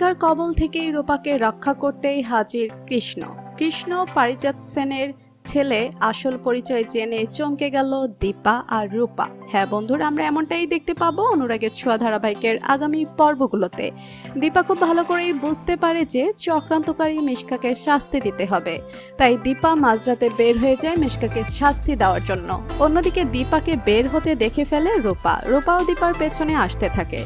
মিষ্কার কবল থেকেই রূপাকে রক্ষা করতেই হাজির কৃষ্ণ। কৃষ্ণ পারিজাত সেনের ছেলে আসল পরিচয় জেনে চমকে গেল দীপা আর রূপা। হ্যাঁ বন্ধুরা, আমরা এমনটাই দেখতে পাবো অনুরাগের ছোঁয়া ধারাবাহিকের আগামী পর্বগুলোতে। দীপা খুব ভালো করেই বুঝতে পারে যে চক্রান্তকারী মিশকাকে শাস্তি দিতে হবে। তাই দীপা মাঝরাতে বের হয়ে যায় মিশকাকে শাস্তি দেওয়ার জন্য। অন্যদিকে দীপাকে বের হতে দেখে ফেলে রূপা। রূপাও দীপার পেছনে আসতে থাকে।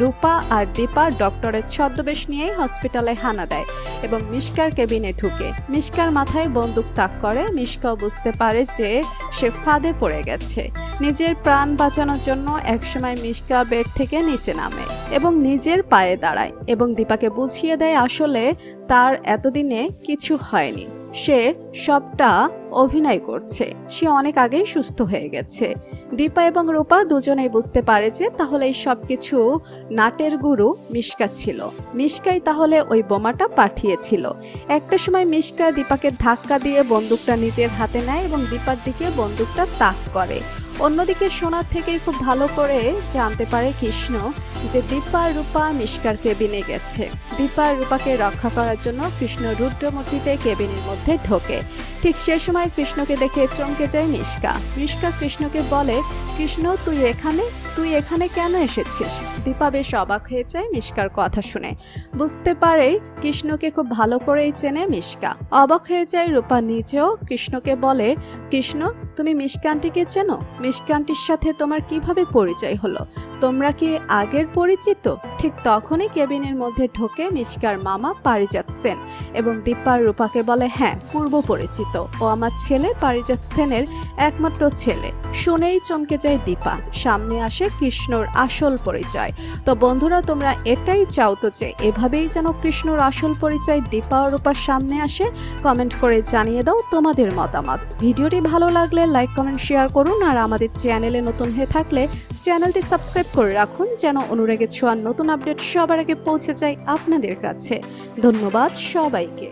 রূপা আর দীপা ডক্টরের ছদ্মবেশ নিয়েই হসপিটালে হানা দেয় এবং মিশকার কেবিনে ঢুকে। মিশকার মাথায় বন্দুক তাক করে। মিশকাও বুঝতে পারে যে সে ফাঁদে পড়ে গেছে। নিজের প্রাণ বাঁচানোর জন্য একসময় মিশকা বেড থেকে নিচে নামে এবং নিজের পায়ে দাঁড়ায় এবং দীপাকে বুঝিয়ে দেয় আসলে তার এতদিনে কিছু হয়নি। সে সবটা অভিনয় করছে। সে অনেক আগেই সুস্থ হয়ে গেছে। দীপা এবং রূপা দুজনেই বুঝতে পারে যে তাহলে এই সব কিছু নাটের গুরু মিশকা ছিল। মিশকাই তাহলে ওই বোমাটা পাঠিয়েছিল। একটা সময় মিশকা দীপাকে ধাক্কা দিয়ে বন্দুকটা নিজের হাতে নেয় এবং দীপার দিকে বন্দুকটা তাক করে। অন্যদিকে সোনার থেকেই খুব ভালো করে জানতে পারে কৃষ্ণ যে দীপা রূপা মিষ্কার কেবিনে গেছে। দীপা রূপাকে রক্ষা করার জন্য কৃষ্ণ রুদ্রমূর্তিতে কেবিনের মধ্যে ঢোকে। ঠিক সে সময় কৃষ্ণকে দেখে চমকে যায় মিষ্কা। মিশকা কৃষ্ণকে বলে, কৃষ্ণ, তুই এখানে? তুই এখানে কেন এসেছিস? দীপা বেশ অবাক হয়ে যায় মিষ্কার কথা শুনে। বুঝতে পারে কৃষ্ণকে খুব ভালো করেই চেনে মিষ্কা। অবাক হয়ে যায় রূপা নিজেও। কৃষ্ণকে বলে, কৃষ্ণ, তুমি মিশকান্টিকে চেনো? মিশকান্টির সাথে তোমার কীভাবে পরিচয় হলো? তোমরা কি আগের পরিচিত, ঠিক তখনই কেবিনের মধ্যে ঢোকে মিশকার মামা পারিজাত সেন এবং দীপার রূপাকে বলে হ্যাঁ পূর্ব পরিচিত। ও আমার ছেলে পারিজাত সেনের একমাত্র ছেলে। শুনেই চমকে যায় দীপা। সামনে আসে কৃষ্ণর আসল পরিচয়। তো বন্ধুরা, তোমরা এটাই চাও তো যে এভাবেই যেন কৃষ্ণর আসল পরিচয় দীপা রূপার সামনে আসে, কমেন্ট করে জানিয়ে দাও তোমাদের মতামত। ভিডিওটি ভালো লাগলে লাইক, কমেন্ট, শেয়ার করুন আর আমাদের চ্যানেলে নতুন হয়ে থাকলে চ্যানেলটি সাবস্ক্রাইব করে রাখুন যেন অনুরাগের ছোঁয়ার নতুন আপডেট সবার আগে পৌঁছে যায় আপনাদের কাছে। ধন্যবাদ সবাইকে।